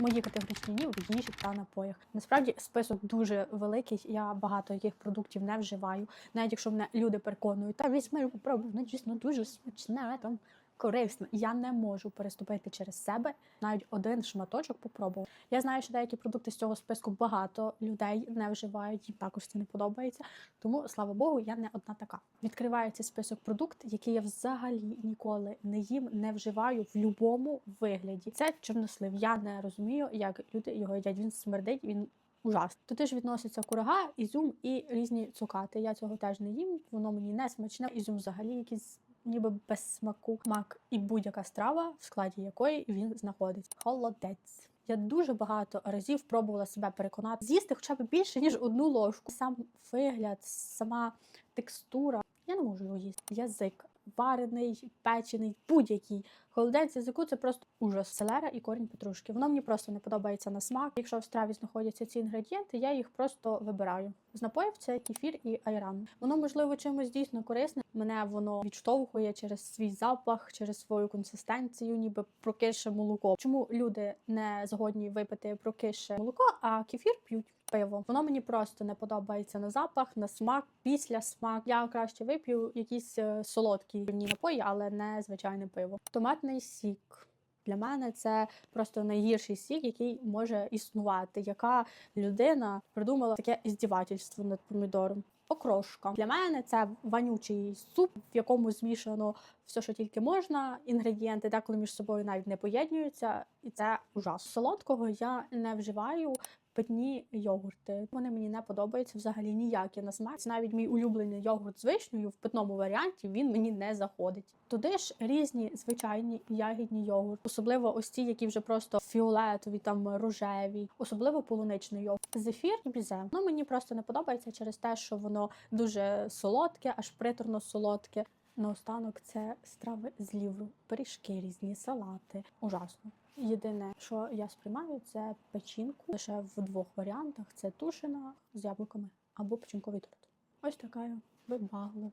Мої категоричні ні в їжі та напоях. Насправді список дуже великий. Я багато яких продуктів не вживаю. Навіть якщо мене люди переконують, та візьми попробуй, ну дійсно дуже смачне там. Корисно, я не можу переступити через себе навіть один шматочок попробувати. Я знаю, що деякі продукти з цього списку багато людей не вживають, їм також це не подобається. Тому, слава Богу, я не одна така. Відкривається список продуктів, які я взагалі ніколи не їм, не вживаю в будь-якому вигляді. Це чорнослив. Я не розумію, як люди його їдять. Він смердить, він ужасний. Туди ж відноситься курага, ізюм і різні цукати. Я цього теж не їм, воно мені не смачне. Ізюм взагалі якийсь. Ніби без смаку мак і будь-яка страва, в складі якої він знаходиться. Холодець. Я дуже багато разів пробувала себе переконати з'їсти хоча б більше ніж одну ложку. Сам вигляд, сама текстура. Я не можу його їсти. Язик варений, печений, будь-який. Холодець язику це просто ужас. Селера і корінь петрушки. Воно мені просто не подобається на смак. Якщо в страві знаходяться ці інгредієнти, я їх просто вибираю. З напоїв це кефір і айран. Воно можливо чимось дійсно корисне. Мене воно відштовхує через свій запах, через свою консистенцію, ніби прокише молоко. Чому люди не згодні випити прокише молоко, а кефір п'ють? Пиво, воно мені просто не подобається на запах, на смак, після смак. Я краще вип'ю якісь е, солодкі пивні напої, але не звичайне пиво. Томатний сік. Для мене це просто найгірший сік, який може існувати. Яка людина придумала таке іздівательство над помідором? Окрошка. Для мене це вонючий суп, в якому змішано все, що тільки можна. Інгредієнти деколи між собою навіть не поєднуються, і це ужасно. Солодкого я не вживаю. Питні йогурти. Вони мені не подобаються взагалі ніякі на смак. Навіть мій улюблений йогурт з вишнею в питному варіанті він мені не заходить. Туди ж різні звичайні ягідні йогурти, особливо ось ті, які вже просто фіолетові, там рожеві, особливо полуничний йогурт. Зефір і бізе. Ну мені просто не подобається через те, що воно дуже солодке, аж приторно солодке. Наостанок це страви з лівру, пиріжки різні, салати. Ужасно. Єдине, що я сприймаю, це печінку лише в двох варіантах: це тушена з яблуками або печінковий торт. Ось така вибаглива.